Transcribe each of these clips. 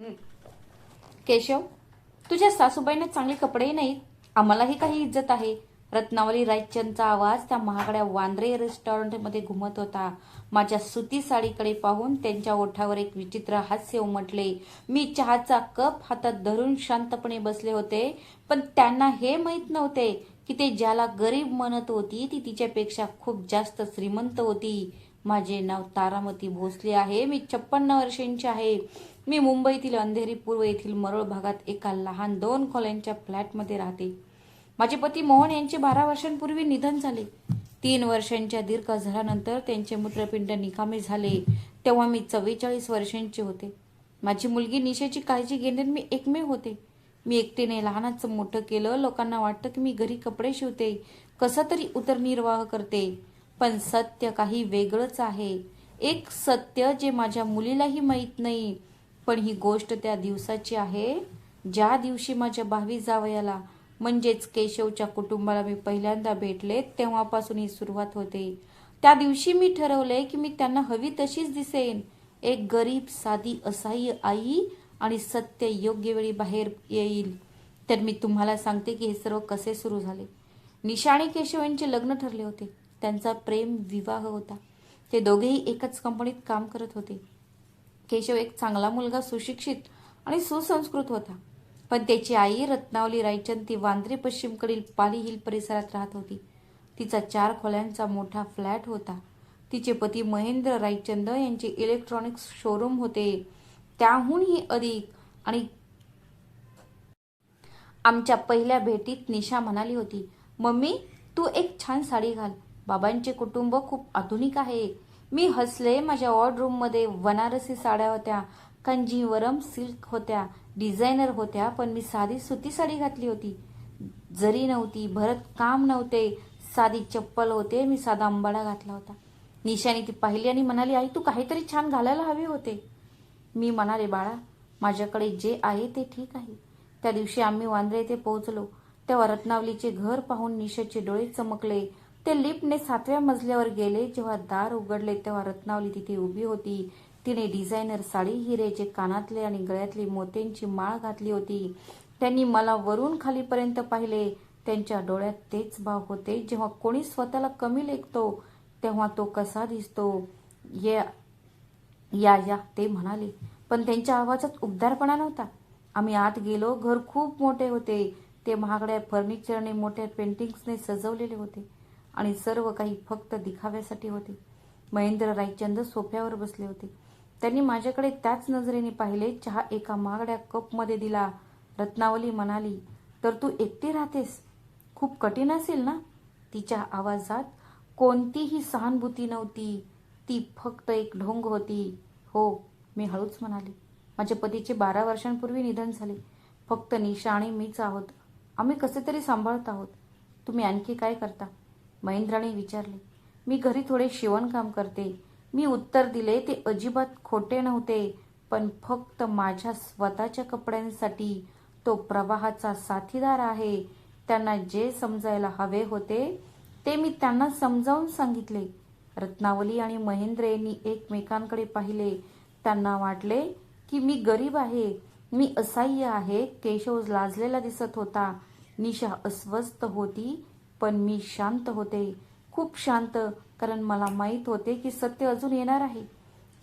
केशव तुझ्या सासूबाईंना चांगले कपडेही नाहीत. आम्हालाही काही इज्जत आहे. रत्नावली रायचंदचा आवाज त्या महागड्या वांद्रे रेस्टॉरंटमध्ये घुमत होता. माझ्या सुती साडीकडे पाहून त्यांच्या ओठावर एक विचित्र हास्य उमटले. मी चहाचा कप हातात धरून शांतपणे बसले होते पण त्यांना हे माहीत नव्हते की ते ज्याला गरीब म्हणत होती ती तिच्यापेक्षा खूप जास्त श्रीमंत होती. माझे नाव तारामती भोसले आहे. मी छप्पन्न वर्षांची आहे. मी मुंबईतील अंधेरी पूर्व येथील मरोळ भागात एका लहान दोन खोल्यांच्या फ्लॅटमध्ये राहते. माझे पती मोहन यांचे बारा वर्षांपूर्वी निधन झाले. तीन वर्षांच्या दीर्घ झाल्यानंतर त्यांचे मूत्रपिंड निकामी झाले तेव्हा मी चव्वेचाळीस वर्षांचे होते. माझी मुलगी निशेची काळजी घेण्यात मी एकमेव होते. मी एकटीने लहानाचं मोठं केलं लोकांना वाटतं की मी घरी कपडे शिवते कसा तरी उदरनिर्वाह करते. पण सत्य काही वेगळंच आहे. एक सत्य जे माझ्या मुलीलाही माहीत नाही पण ही गोष्ट त्या दिवसाची आहे. ज्या दिवशी माझ्या भावी जावयाला म्हणजेच केशवच्या कुटुंबाला मी पहिल्यांदा भेटले तेव्हापासून ही सुरुवात होते. त्या दिवशी मी ठरवले की मी त्यांना हवी तशीच दिसेन. एक गरीब साधी असहाय्य आई आणि सत्य योग्य वेळी बाहेर येईल. तर मी तुम्हाला सांगते की हे सर्व कसे सुरू झाले. निशा आणि केशव यांचे लग्न ठरले होते. त्यांचा प्रेम विवाह होता. ते दोघेही एकाच कंपनीत काम करत होते. केशव एक चांगला मुलगा सुशिक्षित आणि सुसंस्कृत होता. पण त्याची आई रत्नावली रायचंद ती वांद्रे पश्चिमकडील पाली हिल परिसरात राहत होती. तिचा चार खोल्यांचा मोठा फ्लॅट होता. तिचे पती महेंद्र रायचंद यांचे इलेक्ट्रॉनिक्स शोरूम होते. त्याहूनही अधिक आणि आमच्या पहिल्या भेटीत निशा म्हणाली होती मम्मी तू एक छान साडी घाल. बाबांचे कुटुंब खूप आधुनिक आहे. मी हसले माझ्या वॉर्डरूममध्ये बनारसी साड्या होत्या कंजीवरम सिल्क होत्या डिझायनर होत्या पण मी साधी सुती साडी घातली होती. जरी नव्हती भरत काम नव्हते साधी चप्पल होते मी साधा अंबाडा घातला होता. निशाने ती पाहिली आणि म्हणाली आई तू काहीतरी छान घालायला हवे होते. मी म्हणाले बाळा माझ्याकडे जे आहे ते ठीक आहे. त्या दिवशी आम्ही वांद्रे येथे पोहोचलो. तेव्हा रत्नावलीचे घर पाहून निशाचे डोळे चमकले. ते लिफ्टने सातव्या मजल्यावर गेले. जेव्हा दार उघडले तेव्हा रत्नावली तिथे उभी होती. तिने डिझायनर साडी हिरेचे कानातले आणि गळ्यातली मोत्यांची माळ घातली होती. त्यांनी मला वरून खालीपर्यंत पाहिले. त्यांच्या डोळ्यात तेच भाव होते. जेव्हा कोणी स्वतःला कमी लेखतो तेव्हा तो कसा दिसतो? या या या ते म्हणाले. पण त्यांच्या आवाजात उबदारपणा नव्हता. आम्ही आत गेलो. घर खूप मोठे होते. ते महागड्या फर्निचरने मोठ्या पेंटिंग्सने सजवलेले होते. आणि सर्व काही फक्त दिखाव्यासाठी होते. महेंद्र रायचंद सोफ्यावर बसले होते. त्यांनी माझ्याकडे त्याच नजरेने पाहिले चहा एका महागड्या कपमध्ये दिला. रत्नावली म्हणाली तर तू एकटी राहतेस? खूप कठीण असेल ना? तिच्या आवाजात कोणतीही सहानुभूती नव्हती. ती फक्त एक ढोंग होती. हो मी हळूच म्हणाले. माझ्या पतीचे बारा वर्षांपूर्वी निधन झाले. फक्त निशा आणि मीच आहोत. आम्ही कसे तरी सांभाळत आहोत. तुम्ही आणखी काय करता? महेंद्राने विचारले मी घरी थोडे शिवणकाम करते. मी उत्तर दिले ते अजिबात खोटे नव्हते पण फक्त माझ्या स्वतःच्या कपड्यांसाठी तो प्रवाहाचा साथीदार आहे. त्यांना जे समजायला हवे होते ते मी त्यांना समजावून सांगितले. रत्नावली आणि महेंद्र यांनी एकमेकांकडे पाहिले. त्यांना वाटले की मी गरीब आहे. मी असह्य आहे. केशव लाजलेला दिसत होता. निशा अस्वस्थ होती. पण मी शांत होते. खूप शांत कारण मला माहीत होते की सत्य अजून येणार आहे.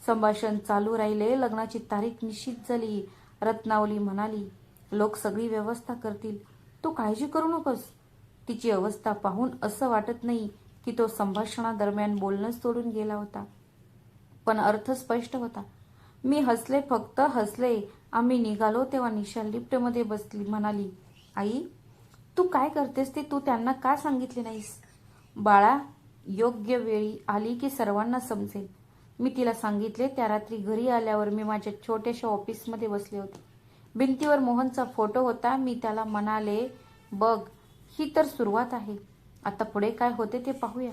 संभाषण चालू राहिले लग्नाची तारीख निश्चित झाली. रत्नावली म्हणाली लोक सगळी व्यवस्था करतील. तू काळजी करू नकोस. तिची अवस्था पाहून असं वाटत नाही की तो संभाषणादरम्यान बोलणंच सोडून गेला होता. पण अर्थ स्पष्ट होता. मी हसले फक्त हसले. आम्ही निघालो तेव्हा निशा लिफ्टमध्ये बसली म्हणाली आई तू काय करतेस ते तू त्यांना का सांगितले नाहीस? बाळा योग्य वेळी आली की सर्वांना समजेल. मी तिला सांगितले त्या रात्री घरी आल्यावर मी माझ्या छोट्याशा ऑफिसमध्ये बसले होते. भिंतीवर मोहनचा फोटो होता. मी त्याला म्हणाले बघ ही तर सुरुवात आहे. आता पुढे काय होते ते पाहूया.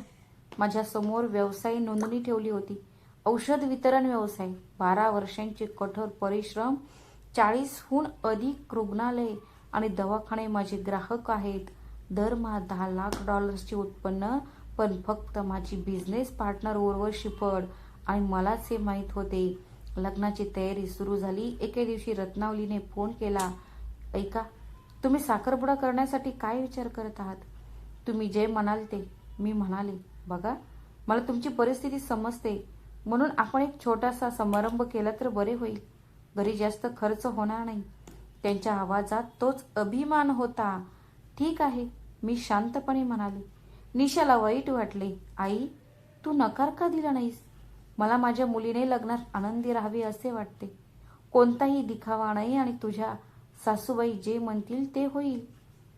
माझ्यासमोर व्यवसाय नोंदणी ठेवली होती. औषध वितरण व्यवसाय. बारा वर्षांचे कठोर परिश्रम चाळीसहून अधिक रुग्णालये आणि दवाखाने माझे ग्राहक आहेत. दरमहा दहा लाख डॉलर्सचे उत्पन्न पण फक्त माझी बिझनेस पार्टनर उर्वशी फड आणि मलाच हे माहीत होते. लग्नाची तयारी सुरू झाली. एके दिवशी रत्नावलीने फोन केला. ऐका तुम्ही साखरपुडा करण्यासाठी काय विचार करत आहात? तुम्ही जे म्हणाल ते मी म्हणाले. बघा मला तुमची परिस्थिती समजते. म्हणून आपण एक छोटासा समारंभ केला तर बरे होईल. घरी जास्त खर्च होणार नाही. त्यांच्या आवाजात तोच अभिमान होता. ठीक आहे मी शांतपणे म्हणाले. निशाला वाईट वाटले. आई तू नकार का दिला नाहीस? मला माझ्या मुलीने लग्नात आनंदी राहावी असे वाटते. कोणताही दिखावा नाही आणि तुझ्या सासूबाई जे म्हणतील ते होईल.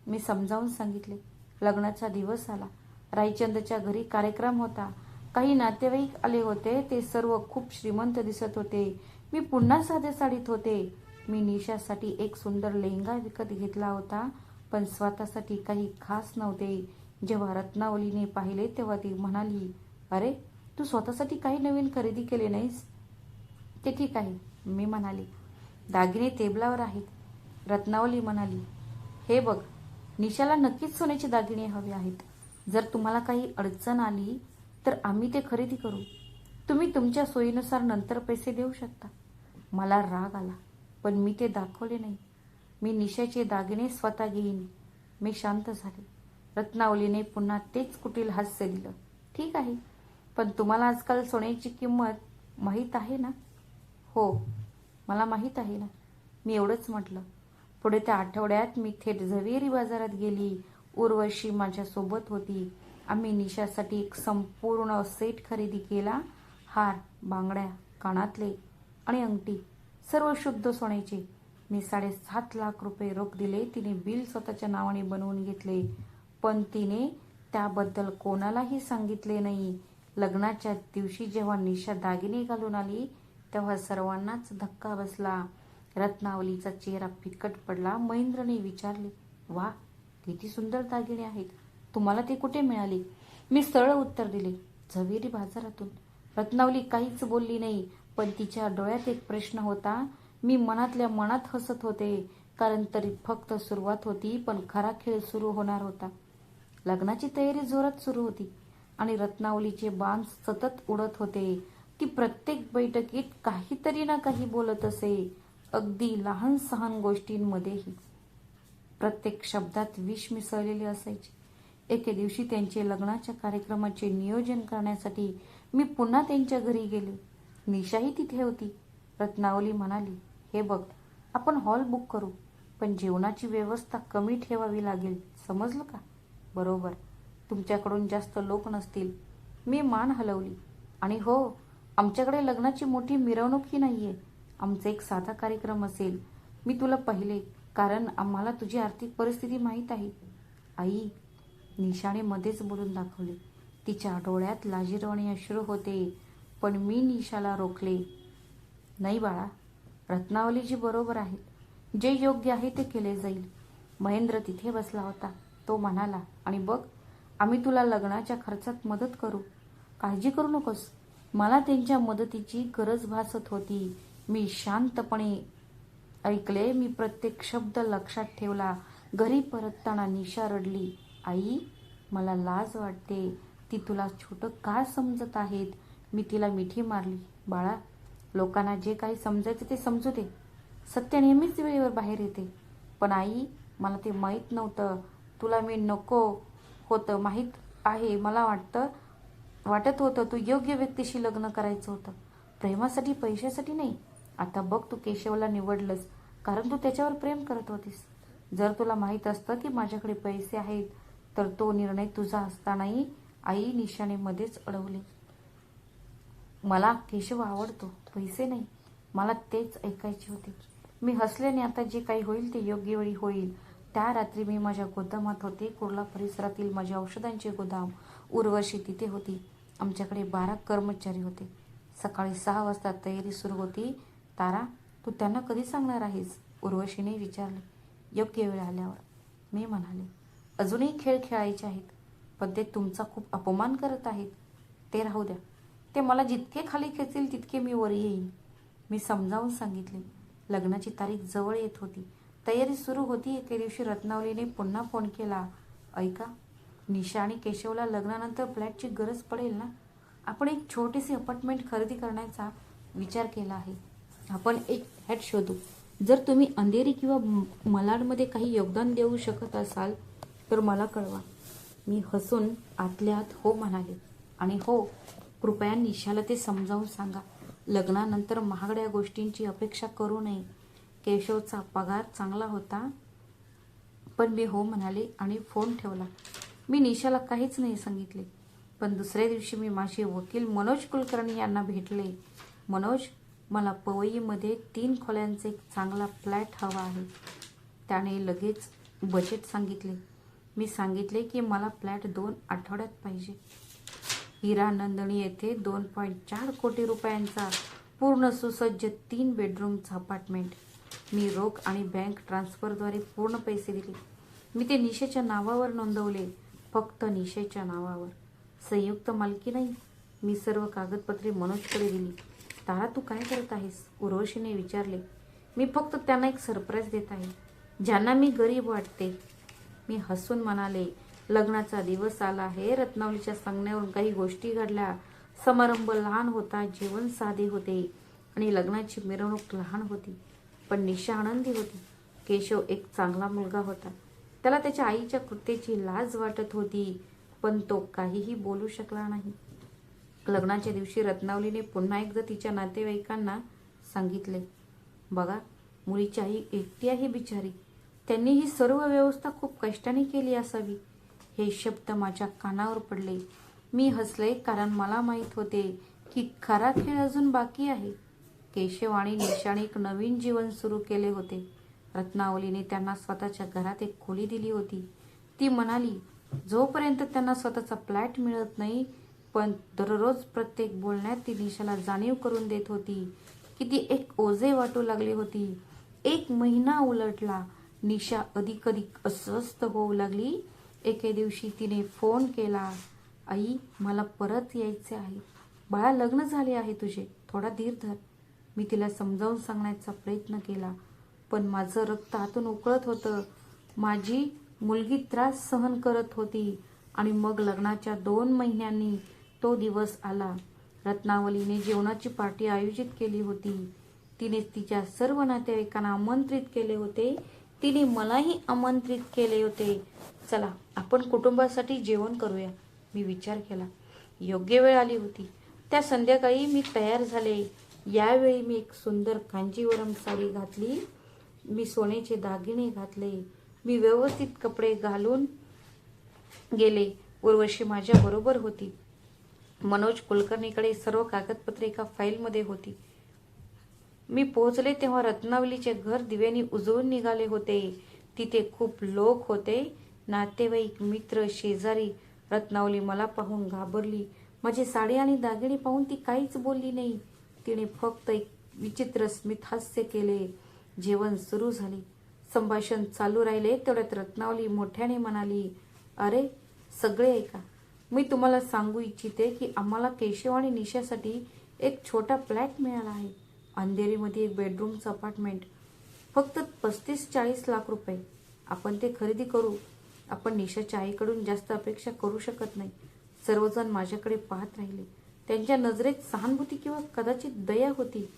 मी समजावून सांगितले. लग्नाचा दिवस आला. रायचंदच्या घरी कार्यक्रम होता. काही नातेवाईक आले होते. ते सर्व खूप श्रीमंत दिसत होते. मी पुन्हा साधे साडीत होते. मी निशासाठी एक सुंदर लेहंगा विकत घेतला होता पण स्वतःसाठी काही खास नव्हते. जेव्हा रत्नावलीने पाहिले तेव्हा ती म्हणाली अरे तू स्वतःसाठी काही नवीन खरेदी केले नाहीस? ते ठीक आहे मी म्हणाली. दागिने टेबलावर आहेत. रत्नावली म्हणाली हे बघ निशाला नक्कीच सोन्याचे दागिने हवे आहेत. जर तुम्हाला काही अडचण आली तर आम्ही ते खरेदी करू. तुम्ही तुमच्या सोयीनुसार नंतर पैसे देऊ शकता. मला राग आला. पण मी ते दाखवले नाही. मी निशाचे दागिने स्वतः घेईन. मी शांत झाले. रत्नावलीने पुन्हा तेच कुटील हास्य दिलं. ठीक आहे. पण तुम्हाला आजकाल सोन्याची किंमत माहीत आहे ना? हो. मला माहीत आहे ना. मी एवढंच म्हटलं. पुढे त्या आठवड्यात मी थेट झवेरी बाजारात गेली. उर्वशी माझ्यासोबत होती. आम्ही निशासाठी एक संपूर्ण सेट खरेदी केला. हार बांगड्या कानातले आणि अंगठी. सर्व शुद्ध सोन्याचे. मी साडेसात लाख रुपये रोख दिले. तिने बिल स्वतःच्या नावाने बनवून घेतले. पण तिने त्याबद्दल कोणालाही सांगितले नाही. लग्नाच्या दिवशी जेव्हा निशा दागिने घालून आली तेव्हा सर्वांनाच धक्का बसला. रत्नावलीचा चेहरा फिकट पडला. महेंद्रने विचारले वा किती सुंदर दागिने आहेत. तुम्हाला ते कुठे मिळाले? मी सरळ उत्तर दिले झवेरी बाजारातून. रत्नावली काहीच बोलली नाही. पण तिच्या डोळ्यात एक प्रश्न होता. मी मनातल्या मनात हसत होते कारण तरी फक्त सुरुवात होती पण खरा खेळ सुरू होणार होता. लग्नाची तयारी जोरात सुरू होती आणि रत्नावलीचे बाण सतत उडत होते ती प्रत्येक बैठकीत काहीतरी ना काही बोलत असे अगदी लहान सहान गोष्टींमध्येही. प्रत्येक शब्दात विष मिसळलेले असायचे. एके दिवशी त्यांचे लग्नाच्या कार्यक्रमाचे नियोजन करण्यासाठी मी पुन्हा त्यांच्या घरी गेले. निशाही तिथे होती. रत्नावली म्हणाली हे बघ आपण हॉल बुक करू पण जेवणाची व्यवस्था कमी ठेवावी लागेल समजलं का? बरोबर. तुमच्याकडून जास्त लोक नसतील. मी मान हलवली. आणि हो आमच्याकडे लग्नाची मोठी मिरवणूकही नाहीये. आमचा एक साधा कार्यक्रम असेल. मी तुला पाहिले कारण आम्हाला तुझी आर्थिक परिस्थिती माहीत आहे. आई निशाने मध्येच बोलून दाखवले तिच्या डोळ्यात लाजिरवाणी अश्रू होते. पण मी निशाला रोखले. नाही बाळा रत्नावलीजी बरोबर आहेत जे योग्य आहे ते केले जाईल. महेंद्र तिथे बसला होता. तो म्हणाला आणि बघ आम्ही तुला लग्नाच्या खर्चात मदत करू. काळजी करू नकोस. मला त्यांच्या मदतीची गरज भासत होती. मी शांतपणे ऐकले मी प्रत्येक शब्द लक्षात ठेवला. घरी परतताना निशा रडली. आई मला लाज वाटते. ती तुला छोटं का समजत आहेत? मी तिला मिठी मारली. बाळा लोकांना जे काही समजायचं ते समजू दे. सत्य नेहमीच वेळेवर बाहेर येते. पण आई मला ते माहीत नव्हतं. तुला मी नको होतं. माहीत आहे मला वाटतं वाटत होतं तू योग्य व्यक्तीशी लग्न करायचं होतं. प्रेमासाठी पैशासाठी नाही. आता बघ तू केशवला निवडलंस. कारण तू त्याच्यावर प्रेम करत होतीस. जर तुला माहीत असतं की माझ्याकडे पैसे आहेत तर तो निर्णय तुझा असतानाही आई निशाने अडवली अडवले. मला केशव आवडतो पैसे नाही. मला तेच ऐकायचे होते. मी हसल्याने आता जे काही होईल ते योग्य वेळी होईल. त्या रात्री मी माझ्या गोदामात होते. कुर्ला परिसरातील माझ्या औषधांचे गोदाम उर्वशी तिथे होती. आमच्याकडे बारा कर्मचारी होते. सकाळी सहा वाजता तयारी सुरू होती. तारा तू त्यांना कधी सांगणार आहेस? उर्वशीने विचारले. योग्य वेळ आल्यावर. मी म्हणाले अजूनही खेळ खेळायचे आहेत. पण ते तुमचा खूप अपमान करत आहेत. ते राहू द्या. ते मला जितके खाली खेचतील तितके मी वर येईन. मी समजावून सांगितले. लग्नाची तारीख जवळ येत होती. तयारी सुरू होती. एके दिवशी रत्नावलीने पुन्हा फोन केला. ऐका निशा आणि केशवला लग्नानंतर फ्लॅटची गरज पडेल ना? आपण एक छोटीशी अपार्टमेंट खरेदी करण्याचा विचार केला आहे. आपण एक फ्लॅट शोधू. जर तुम्ही अंधेरी किंवा मलाडमध्ये काही योगदान देऊ शकत असाल तर मला कळवा. मी हसून आतल्या आत हो म्हणाले. आणि हो कृपया निशाला ते समजावून सांगा. लग्नानंतर महागड्या गोष्टींची अपेक्षा करू नये. केशवचा पगार चांगला होता. पण मी हो म्हणाले आणि फोन ठेवला. मी निशाला काहीच नाही सांगितले. पण दुसऱ्या दिवशी मी माझे वकील मनोज कुलकर्णी यांना भेटले. मनोज मला पवईमध्ये तीन खोल्यांचा एक चांगला फ्लॅट हवा आहे. त्याने लगेच बजेट सांगितले. मी सांगितले की मला फ्लॅट दोन आठवड्यात पाहिजे. हिरा नंदणी येथे दोन पॉईंट चार कोटी रुपयांचा पूर्ण सुसज्ज तीन बेडरूमचा अपार्टमेंट मी रोख आणि बँक ट्रान्सफरद्वारे पूर्ण पैसे दिले. मी ते निशेच्या नावावर नोंदवले फक्त निशेच्या नावावर. संयुक्त मालकी नाही. मी सर्व कागदपत्रे मनोजकडे दिली. तारा तू काय करत आहेस? उर्वशीने विचारले. मी फक्त त्यांना एक सरप्राईज देत आहे. ज्यांना मी गरीब वाटते. मी हसून म्हणाले लग्नाचा दिवस आला आहे. रत्नावलीच्या सांगण्यावरून काही गोष्टी घडल्या. समारंभ लहान होता जीवन साधे होते आणि लग्नाची मिरवणूक लहान होती पण निशा आनंदी होती. केशव एक चांगला मुलगा होता. त्याला त्याच्या आईच्या कृत्याची लाज वाटत होती पण तो काहीही बोलू शकला नाही. लग्नाच्या दिवशी रत्नावलीने पुन्हा एकदा तिच्या नातेवाईकांना सांगितले बघा मुलीची आई एकटी आहे बिचारी. त्यांनी ही सर्व व्यवस्था खूप कष्टाने केली असावी. हे शब्द माझ्या कानावर पडले. मी हसले कारण मला माहीत होते की खरा खेळ अजून बाकी आहे. केशव आणि निशाने एक नवीन जीवन सुरू केले होते. रत्नावलीने त्यांना स्वतःच्या घरात एक खोली दिली होती. ती म्हणाली जोपर्यंत त्यांना स्वतःचा फ्लॅट मिळत नाही पण दररोज प्रत्येक बोलण्यात ती निशाला जाणीव करून देत होती. की ती एक ओझे वाटू लागली होती. एक महिना उलटला. निशा अधिक अधिक अस्वस्थ होऊ लागली. एके दिवशी तिने फोन केला आई मला परत यायचे आहे. बाळा लग्न झाले आहे तुझे. थोडा धीर धर. मी तिला समजावून सांगण्याचा प्रयत्न केला पण माझं रक्त आतून उकळत होतं. माझी मुलगी त्रास सहन करत होती आणि मग लग्नाच्या दोन महिन्यांनी तो दिवस आला. रत्नावलीने जेवणाची पार्टी आयोजित केली होती. तिने तिच्या सर्व नातेवाईकांना आमंत्रित केले होते. तिने मलाही आमंत्रित केले होते. चला आपण कुटुंबासाठी जेवण करूया. मी विचार केला. योग्य वेळ आली होती. त्या संध्याकाळी मी तयार झाले. यावेळी मी एक सुंदर कांजीवरम साडी घातली. मी सोन्याचे दागिने घातले. मी व्यवस्थित कपडे घालून गेले. उर्वशी माझ्या बरोबर होती. मनोज कुलकर्णीकडे सर्व कागदपत्रे एका फाईलमध्ये होती. मी पोहोचले तेव्हा रत्नावलीचे घर दिव्यांनी उजळून निघाले होते. तिथे खूप लोक होते. नातेवाईक मित्र शेजारी रत्नावली मला पाहून घाबरली. माझी साडी आणि दागिने पाहून ती काहीच बोलली नाही. तिने फक्त एक विचित्र स्मित हास्य केले. जेवण सुरू झाले. संभाषण चालू राहिले. तेवढ्यात रत्नावली मोठ्याने म्हणाली अरे सगळे ऐका मी तुम्हाला सांगू इच्छिते की आम्हाला केशव आणि निशासाठी एक छोटा फ्लॅट मिळाला आहे. अंधेरीमध्ये एक बेडरूमचं अपार्टमेंट. फक्त पस्तीस चाळीस लाख रुपये. आपण ते खरेदी करू. आपण निशाच्या आईकडून जास्त अपेक्षा करू शकत नाही. सर्वजण माझ्याकडे पाहत राहिले. त्यांच्या नजरेत सहानुभूती किंवा कदाचित दया होती.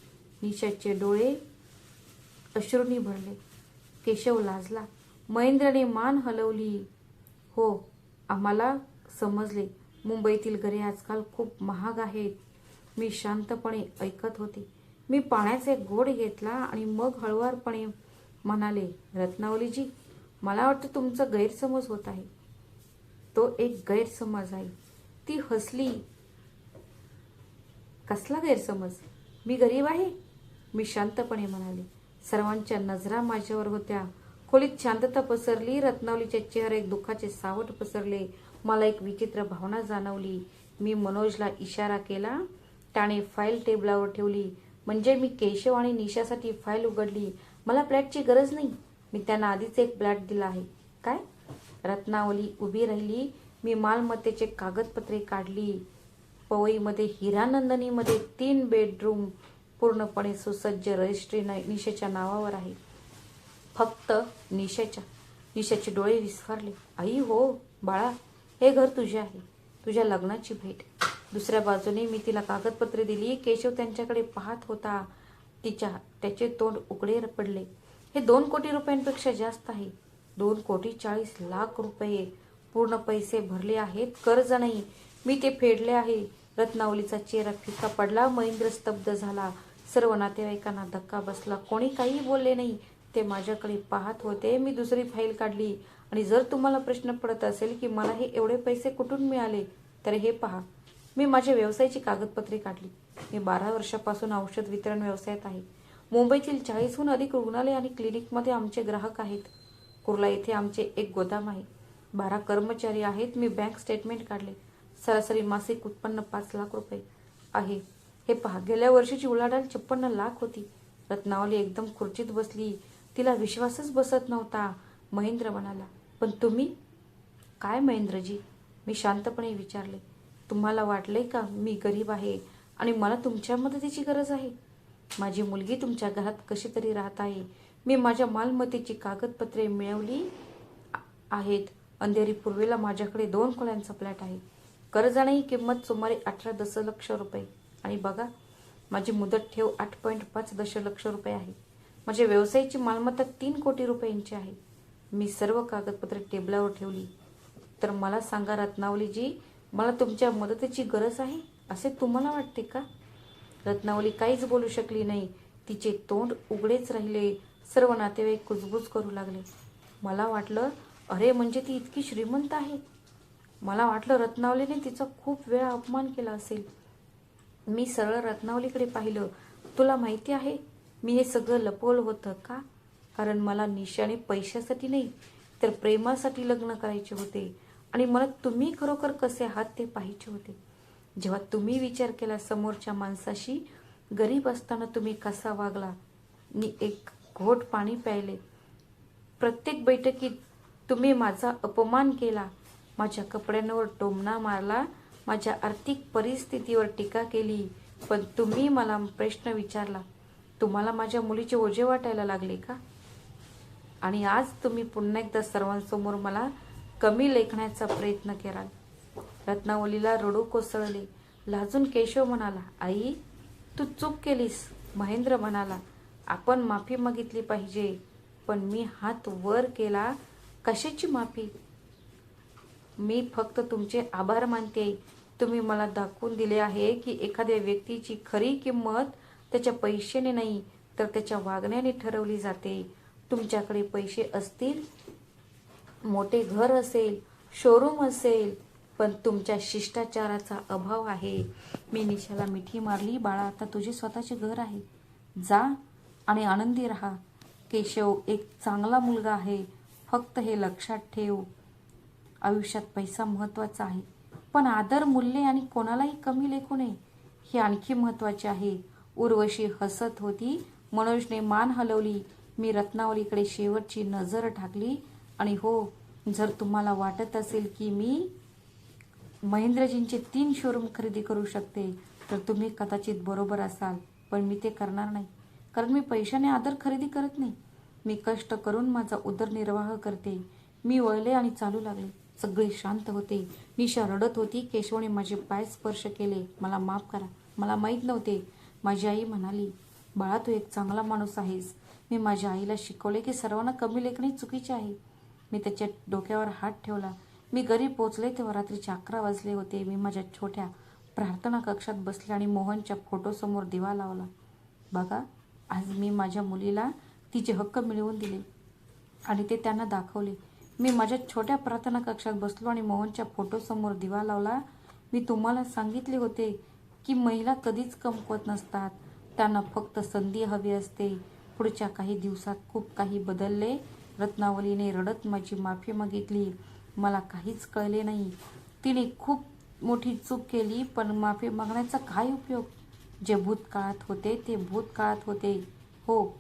निशाचे डोळे अश्रूंनी भरले. केशव लाजला. महेंद्रने मान हलवली. हो आम्हाला समजले. मुंबईतील घरे आजकाल खूप महाग आहेत. मी शांतपणे ऐकत होते. मी पाण्याचे गोड घोड घेतला आणि मग हळुवारपणे म्हणाले रत्नावलीजी मला वाटतं तुमचा गैरसमज होत आहे. तो एक गैरसमज आहे. ती हसली. कसला गैरसमज? मी गरीब आहे? मी शांतपणे म्हणाले. सर्वांच्या नजरा माझ्यावर होत्या. खोलीत शांतता पसरली रत्नावलीच्या चेहरे एक दुःखाचे सावट पसरले. मला एक विचित्र भावना जाणवली. मी मनोजला इशारा केला. त्याने फाईल टेबलावर ठेवली. म्हणजे मी केशव आणि निशासाठी फाईल उघडली. मला फ्लॅटची गरज नाही. मी त्यांना आधीच एक फ्लॅट दिला आहे. काय? रत्नावली उभी राहिली. मी मालमत्तेचे कागदपत्रे काढली. पवईमध्ये हिरानंदनीमध्ये तीन बेडरूम पूर्णपणे सुसज्ज रजिस्ट्री निशेच्या नावावर आहे. फक्त निशेच्या निशाचे डोळे विस्फारले. आई हो बाळा हे घर तुझे आहे. तुझ्या लग्नाची भेट. दुसऱ्या बाजूने मी तिला कागदपत्रे दिली. केशव त्यांच्याकडे पाहत होता. तिच्या त्याचे तोंड उघडे पडले. हे दोन कोटी रुपयांपेक्षा जास्त आहे. दोन कोटी चाळीस लाख रुपये पूर्ण पैसे भरले आहेत. कर्ज नाही मी ते फेडले आहे. रत्नावलीचा चेहरा फिका पडला. महेंद्र स्तब्ध झाला. सर्व नातेवाईकांना धक्का बसला. कोणी काही बोलले नाही. ते माझ्याकडे पाहत होते. मी दुसरी फाईल काढली. आणि जर तुम्हाला प्रश्न पडत असेल की मला हे एवढे पैसे कुठून मिळाले तर हे पहा. मी माझ्या व्यवसायाची कागदपत्रे काढली. मी बारा वर्षापासून औषध वितरण व्यवसायात आहे. मुंबईतील चाळीसहून अधिक रुग्णालय आणि क्लिनिकमध्ये आमचे ग्राहक आहेत. कुर्ला येथे आमचे एक गोदाम आहे. बारा कर्मचारी आहेत. मी बँक स्टेटमेंट काढले. सरासरी मासिक उत्पन्न पाच लाख रुपये आहे. हे पहा गेल्या वर्षीची उलाढाल छप्पन्न लाख होती. रत्नावली एकदम खुर्चीत बसली. तिला विश्वासच बसत नव्हता. महेंद्र म्हणाला पण तुम्ही? काय महेंद्रजी? मी शांतपणे विचारले तुम्हाला वाटले का मी गरीब आहे आणि मला तुमच्या मदतीची गरज आहे? माझी मुलगी तुमच्या घरात कशी तरी राहत आहे. मी माझ्या मालमत्तेची कागदपत्रे मिळवली आहेत. अंधेरी पूर्वेला माझ्याकडे दोन खोल्यांचा फ्लॅट आहे. कर्जाने किंमत सुमारे अठरा दशलक्ष रुपये. आणि बघा माझी मुदत ठेव आठ पॉईंट पाच दशलक्ष रुपये आहे. माझ्या व्यवसायाची मालमत्ता तीन कोटी रुपयांची आहे. मी सर्व कागदपत्रे टेबलावर ठेवली. तर मला सांगा रत्नावलीजी मला तुमच्या मदतीची गरज आहे? असे तुम्हाला वाटते का? रत्नावली काहीच बोलू शकली नाही. तिचे तोंड उघडेच राहिले. सर्व नातेवाईक कुजबुज करू लागले. मला वाटलं अरे म्हणजे ती इतकी श्रीमंत आहे. मला वाटलं रत्नावलीने तिचा खूप वेळा अपमान केला असेल. मी सरळ रत्नावलीकडे पाहिलं. तुला माहिती आहे मी हे सगळं लपवलं होतं का? कारण मला निशाने पैशासाठी नाही तर प्रेमासाठी लग्न करायचे होते. आणि मला तुम्ही खरोखर कसे आहात ते पाहायचे होते. जेव्हा तुम्ही विचार केला समोरच्या माणसाशी गरीब असताना तुम्ही कसा वागला? मी एक घोट पाणी प्यायले. प्रत्येक बैठकीत तुम्ही माझा अपमान केला. माझ्या कपड्यांवर टोमणा मारला. माझ्या आर्थिक परिस्थितीवर टीका केली. पण तुम्ही मला प्रश्न विचारला तुम्हाला माझ्या मुलीचे ओझे वाटायला लागले का? आणि आज तुम्ही पुन्हा एकदा सर्वांसमोर मला कमी लेखण्याचा प्रयत्न कराल रत्नावलीला रडू कोसळले. लाजून केशव म्हणाला आई तू चूक केलीस. महेंद्र म्हणाला आपण माफी मागितली पाहिजे पण मी हात वर केला कशाची माफी? मी फक्त तुमचे आभार मानते. तुम्ही मला दाखवून दिले आहे की एखाद्या व्यक्तीची खरी किंमत त्याच्या पैशाने नाही तर त्याच्या वागण्याने ठरवली जाते. तुमच्याकडे पैसे असतील मोठे घर असेल शोरूम असेल पण तुमच्या शिष्टाचाराचा अभाव आहे. मी निशाला मिठी मारली बाळा आता तुझे स्वतःचे घर आहे. जा आणि आनंदी राहा. केशव एक चांगला मुलगा आहे. फक्त हे लक्षात ठेव. आयुष्यात पैसा महत्त्वाचा आहे. पण आदर मूल्ये आणि कोणालाही कमी लेखू नये. हे आणखी महत्त्वाचे आहे. उर्वशी हसत होती. मनोजने मान हलवली. मी रत्नावलीकडे शेवटची नजर टाकली आणि हो जर तुम्हाला वाटत असेल की मी महेंद्रजींचे तीन शोरूम खरेदी करू शकते तर तुम्ही कदाचित बरोबर असाल पण मी ते करणार नाही. कारण मी पैशाने आदर खरेदी करत नाही. मी कष्ट करून माझा उदरनिर्वाह करते. मी वळले आणि चालू लागले. सगळे शांत होते. निशा रडत होती. केशवने माझे पाय स्पर्श केले. मला माफ करा. मला माहीत नव्हते. माझी आई म्हणाली बाळा तू एक चांगला माणूस आहेस. मी माझ्या आईला शिकवले की सर्वांना कमी लेखणे चुकीचे आहे. मी त्याच्या डोक्यावर हात ठेवला. मी घरी पोचले तेव्हा रात्रीचे अकरा वाजले होते. मी माझ्या छोट्या प्रार्थना कक्षात बसले आणि मोहनच्या फोटोसमोर दिवा लावला. बघा आज मी माझ्या मुलीला तिचे हक्क मिळवून दिले आणि ते त्यांना दाखवले. मी माझ्या छोट्या प्रार्थना कक्षात बसलो आणि मोहनच्या फोटोसमोर दिवा लावला. मी तुम्हाला सांगितले होते की महिला कधीच कमकुवत नसतात. त्यांना फक्त संधी हवी असते. पुढच्या काही दिवसात खूप काही बदलले. रत्नावलीने रडत माझी माफी मागितली. मला काहीच कळले नाही. तिने खूप मोठी चूक केली पण माफी मागण्याचा काय उपयोग जे भूतकाळात होते ते भूतकाळात होते. हो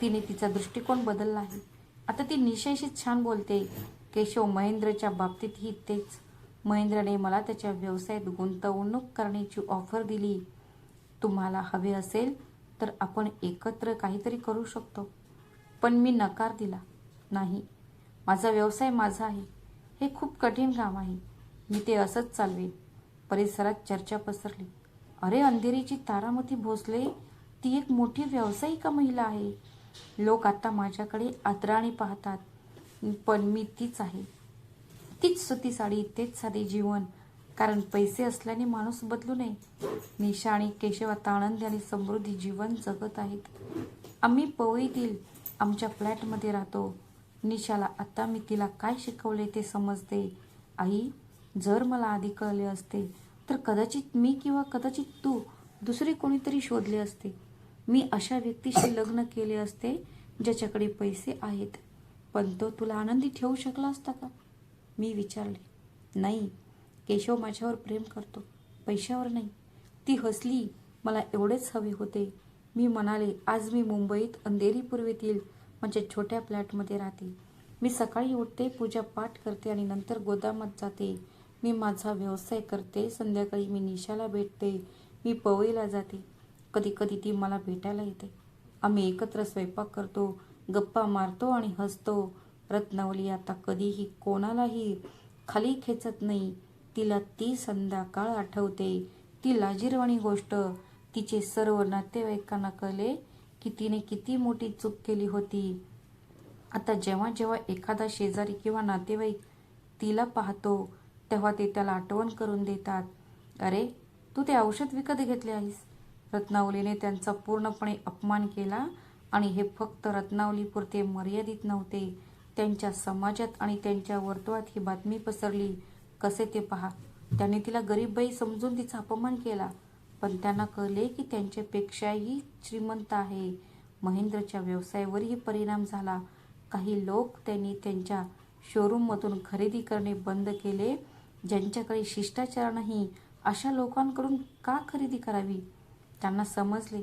तिने तिचा दृष्टिकोन बदलला आहे. आता ती निशयशी छान बोलते. केशव महेंद्रच्या बाबतीतही तेच. महेंद्रने मला त्याच्या व्यवसायात गुंतवणूक करण्याची ऑफर दिली. तुम्हाला हवे असेल तर आपण एकत्र काहीतरी करू शकतो. पण मी नकार दिला. नाही. माझा व्यवसाय माझा आहे. हे खूप कठीण काम आहे. मी ते असंच चालवेन. परिसरात चर्चा पसरली. अरे अंधेरीची तारामती भोसले ती एक मोठी व्यावसायिका महिला आहे. लोक आता माझ्याकडे आदराने पाहतात. पण मी तीच आहे. तीच सुती साडी तेच साधे जीवन. कारण पैसे असल्याने माणूस बदलू नये. निशा आणि केशव आता आनंदी आणि समृद्धी जीवन जगत आहेत. आम्ही पवईतील आमच्या फ्लॅटमध्ये राहतो. निशाला आता मी तिला काय शिकवले ते समजते. आई जर मला आधी कळले असते तर कदाचित मी किंवा कदाचित तू दुसरे कोणीतरी शोधले असते. मी अशा व्यक्तीशी लग्न केले असते ज्याच्याकडे पैसे आहेत. पण तो तुला आनंदी ठेवू शकला असता का? मी विचारले. नाही केशव माझ्यावर प्रेम करतो पैशावर नाही. ती हसली मला एवढेच हवे होते. मी म्हणाले आज मी मुंबईत अंधेरी म्हणजे छोट्या फ्लॅटमध्ये राहते. मी सकाळी उठते पूजा पाठ करते आणि नंतर गोदामात जाते. मी माझा व्यवसाय करते संध्याकाळी मी निशाला भेटते मी पवईला जाते. कधी कधी ती मला भेटायला येते. आम्ही एकत्र स्वयंपाक करतो गप्पा मारतो आणि हसतो. रत्नावली आता कधीही कोणालाही खाली खेचत नाही. तिला ती संध्याकाळ आठवते. ती लाजीरवाणी गोष्ट. तिचे सर्व नातेवाईकांना कळले की तिने किती मोठी चूक केली होती. आता जेव्हा जेव्हा एखादा शेजारी किंवा नातेवाईक तिला पाहतो तेव्हा ते त्याला आठवण करून देतात. अरे तू ते औषध विकत घेतले आहेस. रत्नावलीने त्यांचा पूर्णपणे अपमान केला आणि हे फक्त रत्नावलीपुरते मर्यादित नव्हते. त्यांच्या समाजात आणि त्यांच्या वर्तुळात ही बातमी पसरली. कसे ते पहा? त्यांनी तिला गरीब बाई समजून तिचा अपमान केला. पण त्यांना कळले की त्यांच्यापेक्षाही श्रीमंत आहे. महेंद्रच्या व्यवसायावरही परिणाम झाला. काही लोक त्यांनी त्यांच्या शोरूममधून खरेदी करणे बंद केले. ज्यांच्याकडे शिष्टाचार नाही अशा लोकांकडून का खरेदी करावी? त्यांना समजले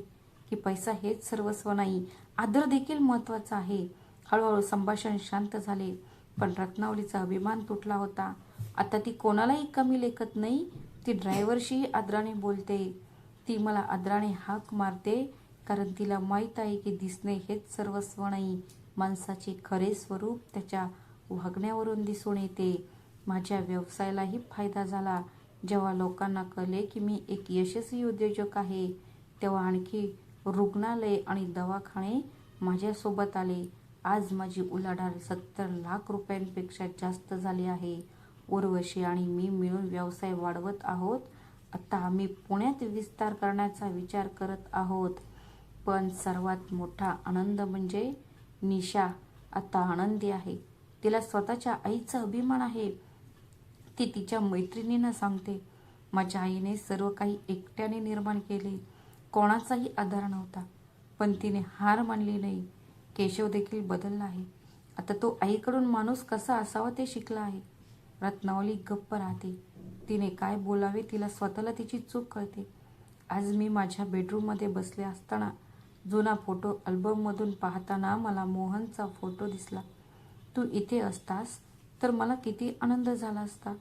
की पैसा हेच सर्वस्व नाही. आदर देखील महत्त्वाचा आहे. हळूहळू संभाषण शांत झाले. पण रत्नावलीचा अभिमान तुटला होता. आता ती कोणालाही कमी लेखत नाही ती ड्रायव्हरशी आदराने बोलते. ती मला आदराने हाक मारते कारण तिला माहीत आहे की दिसणे हेच सर्वस्व नाही. माणसाचे खरे स्वरूप त्याच्या वागण्यावरून दिसून येते. माझ्या व्यवसायालाही फायदा झाला. जेव्हा लोकांना कळले की मी एक यशस्वी उद्योजक आहे तेव्हा आणखी रुग्णालय आणि दवाखाने माझ्यासोबत आले. आज माझी उलाढाल सत्तर लाख रुपयांपेक्षा जास्त झाली आहे. उर्वशी आणि मी मिळून व्यवसाय वाढवत आहोत. आता आम्ही पुण्यात विस्तार करण्याचा विचार करत आहोत. पण सर्वात मोठा आनंद म्हणजे निशा. आता आनंदी आहे. तिला स्वतःच्या आईचा अभिमान आहे. ती तिच्या मैत्रिणींना सांगते माझ्या आईने सर्व काही एकट्याने निर्माण केले. कोणाचाही आधार नव्हता. पण तिने हार मानली नाही. केशव देखील बदलला आहे. आता तो आईकडून माणूस कसा असावा ते शिकला आहे. रत्नावली गप्प राहते. तिने काय बोलावे तिला स्वतःला तिची चूक कळते. आज मी माझ्या बेडरूममध्ये बसले असताना जुना फोटो अल्बममधून पाहताना मला मोहनचा फोटो दिसला. तू इथे असतास तर मला किती आनंद झाला असता.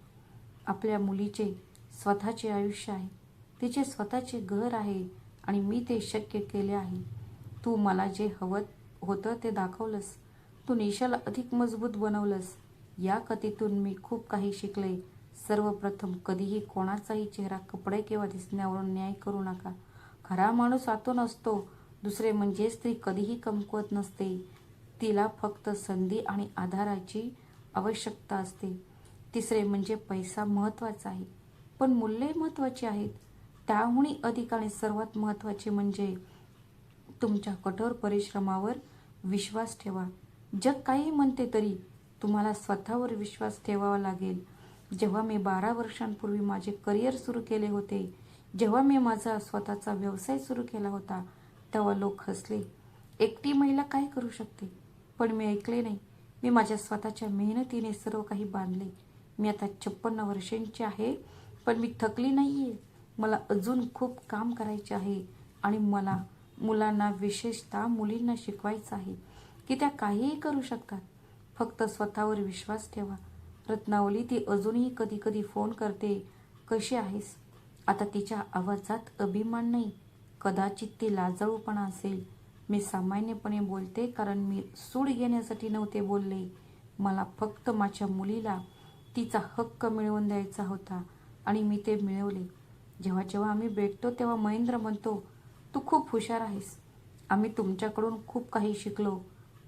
आपल्या मुलीचे स्वतःचे आयुष्य आहे. तिचे स्वतःचे घर आहे आणि मी ते शक्य केले आहे. तू मला जे हवं होतं ते दाखवलंस. तू निशाला अधिक मजबूत बनवलंस. या कथेतून मी खूप काही शिकले. सर्वप्रथम कधीही कोणाचाही चेहरा कपडे किंवा दिसण्यावरून न्याय करू नका. खरा माणूस आतून असतो. दुसरे म्हणजे स्त्री कधीही कमकुवत नसते. तिला फक्त संधी आणि आधाराची आवश्यकता असते. तिसरे म्हणजे पैसा महत्त्वाचा आहे. पण मूल्ये महत्त्वाची आहेत. त्याहूनही अधिक आणि सर्वात महत्त्वाचे म्हणजे तुमच्या कठोर परिश्रमावर विश्वास ठेवा. जग काही म्हणते तरी तुम्हाला स्वतःवर विश्वास ठेवावा लागेल. जेव्हा मी बारा वर्षांपूर्वी माझे करिअर सुरू केले होते जेव्हा मी माझा स्वतःचा व्यवसाय सुरू केला होता तेव्हा लोक हसले. एकटी महिला काय करू शकते? पण मी ऐकले नाही. मी माझ्या स्वतःच्या मेहनतीने सर्व काही बांधले. मी आता छप्पन्न वर्षांची आहे पण मी थकली नाही आहे मला अजून खूप काम करायचे आहे आणि मला मुलांना विशेषतः मुलींना शिकवायचं आहे की त्या काहीही करू शकतात. फक्त स्वतःवर विश्वास ठेवा. रत्नावली ती अजूनही कधी कधी फोन करते कशी आहेस? आता तिच्या आवाजात अभिमान नाही. कदाचित ती लाजाळूपणा असेल. मी सामान्यपणे बोलते कारण मी सूड घेण्यासाठी नव्हते बोलले. मला फक्त माझ्या मुलीला तिचा हक्क मिळवून द्यायचा होता आणि मी ते मिळवले. जेव्हा जेव्हा आम्ही भेटतो तेव्हा महेंद्र म्हणतो तू खूप हुशार आहेस. आम्ही तुमच्याकडून खूप काही शिकलो.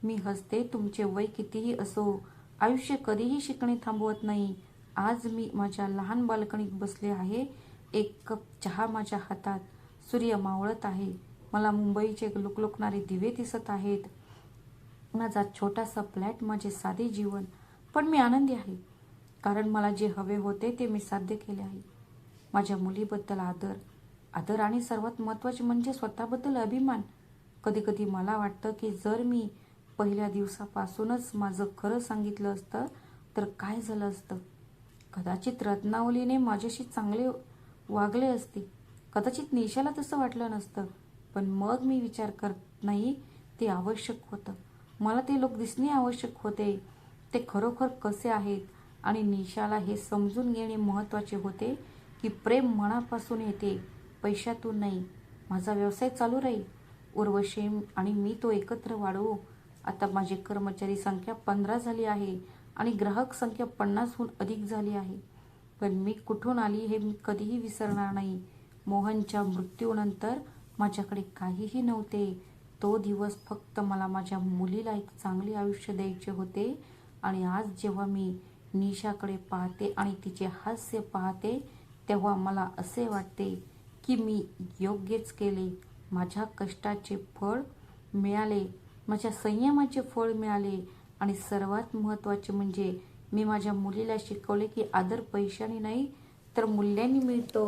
मी हसते तुमचे वय कितीही असो आयुष्य कधीही शिकणे थांबवत नाही. आज मी माझ्या लहान बाल्कनीत बसले आहे. एक कप चहा माझ्या हातात. सूर्य मावळत आहे. मला मुंबईचे लुकलुकणारे दिवे दिसत आहेत. माझा छोटासा फ्लॅट माझे साधे जीवन. पण मी आनंदी आहे. कारण मला जे हवे होते ते मी साध्य केले आहे. माझ्या मुलीबद्दल आदर. आदर आणि सर्वात महत्त्वाचे म्हणजे स्वतःबद्दल अभिमान. कधी कधी मला वाटतं की जर मी पहिल्या दिवसापासूनच माझं खरं सांगितलं असतं तर काय झालं असतं? कदाचित रत्नावलीने माझ्याशी चांगले वागले असते. कदाचित निशाला तसं वाटलं नसतं. पण मग मी विचार करत नाही ते आवश्यक होतं. मला ते लोक दिसणे आवश्यक होते. ते खरोखर कसे आहेत? आणि निशाला हे समजून घेणे महत्त्वाचे होते की प्रेम मनापासून येते पैशातून नाही. माझा व्यवसाय चालू राहील. उर्वशी आणि मी तो एकत्र वाढवू. आता माझी कर्मचारी संख्या पंधरा झाली आहे आणि ग्राहक संख्या पन्नासहून अधिक झाली आहे. पण मी कुठून आली हे मी कधीही विसरणार नाही. मोहनच्या मृत्यूनंतर माझ्याकडे काहीही नव्हते. तो दिवस फक्त मला माझ्या मुलीला एक चांगले आयुष्य द्यायचे होते आणि आज जेव्हा मी निशाकडे पाहते आणि तिचे हास्य पाहते तेव्हा मला असे वाटते की मी योग्यच केले. माझ्या कष्टाचे फळ मिळाले माझ्या संयमाचे फळ मिळाले आणि सर्वात महत्त्वाचे म्हणजे मी माझ्या मुलीला शिकवले की आदर पैशाने नाही तर मूल्याने मिळतो.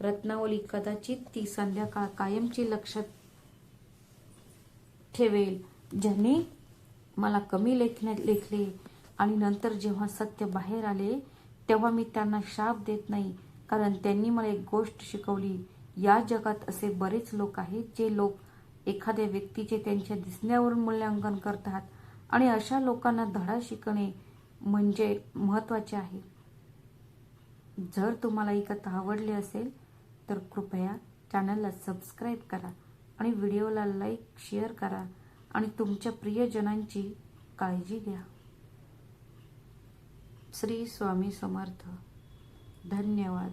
रत्नावली कदाचित ती संध्याकाळ कायमची लक्षात ठेवेल. ज्याने मला कमी लेखण्यात लेखले आणि नंतर जेव्हा सत्य बाहेर आले तेव्हा मी त्यांना शाप देत नाही कारण त्यांनी मला एक गोष्ट शिकवली. या जगात असे बरेच लोक आहेत जे लोक एखाद्या व्यक्तीचे त्यांच्या दिसण्यावरून मूल्यांकन करतात आणि अशा लोकांना धडा शिकणे म्हणजे महत्त्वाचे आहे. जर तुम्हाला ही कथा आवडली असेल तर कृपया चॅनलला सबस्क्राईब करा आणि व्हिडिओला लाईक शेअर करा आणि तुमच्या प्रियजनांची काळजी घ्या. श्री स्वामी समर्थ. धन्यवाद.